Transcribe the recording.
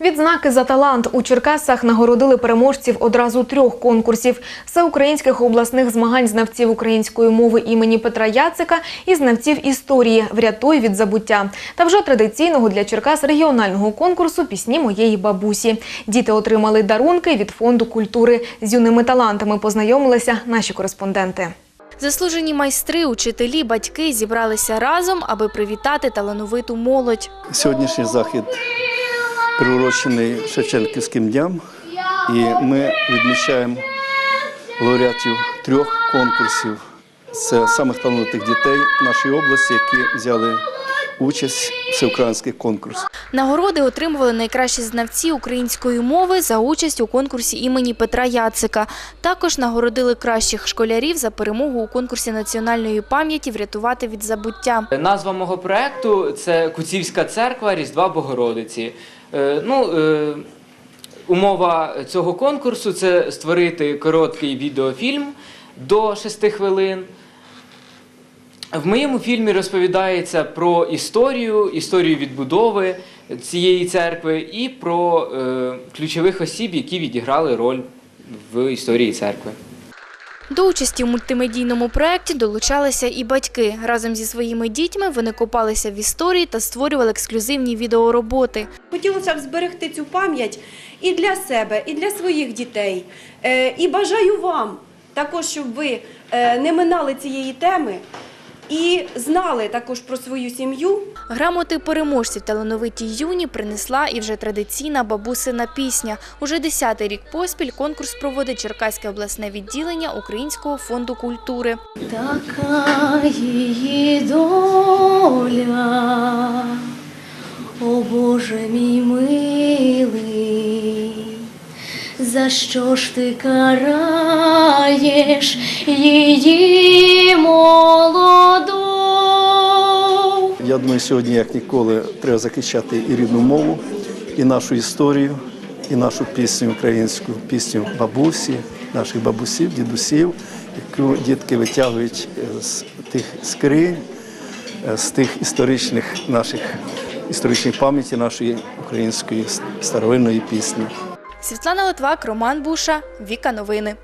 Відзнаки за талант у Черкасах нагородили переможців одразу трьох конкурсів всеукраїнських обласних змагань знавців української мови імені Петра Яцика і знавців історії Врятуй від забуття та вже традиційного для Черкас регіонального конкурсу Пісні моєї бабусі. Діти отримали дарунки від фонду культури. З юними талантами познайомилися наші кореспонденти. Заслужені майстри, учителі, батьки зібралися разом, аби привітати талановиту молодь. Сьогоднішній захід приурочений Шевченківським дням, і ми відмічаємо лауреатів трьох конкурсів. Це самих талановитих дітей нашої області, які взяли участь в всеукраїнських конкурсах. Нагороди отримували найкращі знавці української мови за участь у конкурсі імені Петра Яцика. Також нагородили кращих школярів за перемогу у конкурсі національної пам'яті Врятувати від забуття. Назва мого проекту це Куцівська церква Різдва Богородиці. Е, Ну, е, умова цього конкурсу це створити короткий відеофільм до 6 хвилин. В моєму фільмі розповідається про історію, історію відбудови цієї церкви і про е, ключових осіб, які відіграли роль в історії церкви. До участі в мультимедійному проєкті долучалися і батьки. Разом зі своїми дітьми вони копалися в історії та створювали ексклюзивні відеороботи. Хотілося б зберегти цю пам'ять і для себе, і для своїх дітей. Е, І бажаю вам також, щоб ви е, не минали цієї теми і знали також про свою сім'ю. Грамоти переможців талановиті юні принесла і вже традиційна бабусина пісня. Уже десятий рік поспіль конкурс проводить Черкаське обласне відділення Українського фонду культури. Така її доля, о Боже мій милий, за що ж ти караєш її молоду? Я думаю, сьогодні, як ніколи, треба захищати і рідну мову, і нашу історію, і нашу пісню українську, пісню бабусі, наших бабусів, дідусів, яку дітки витягують е, з тих скринь, е, з тих історичних наших історичних пам'яті нашої української старовинної пісні. Світлана Литвак, Роман Буша, Віка Новини.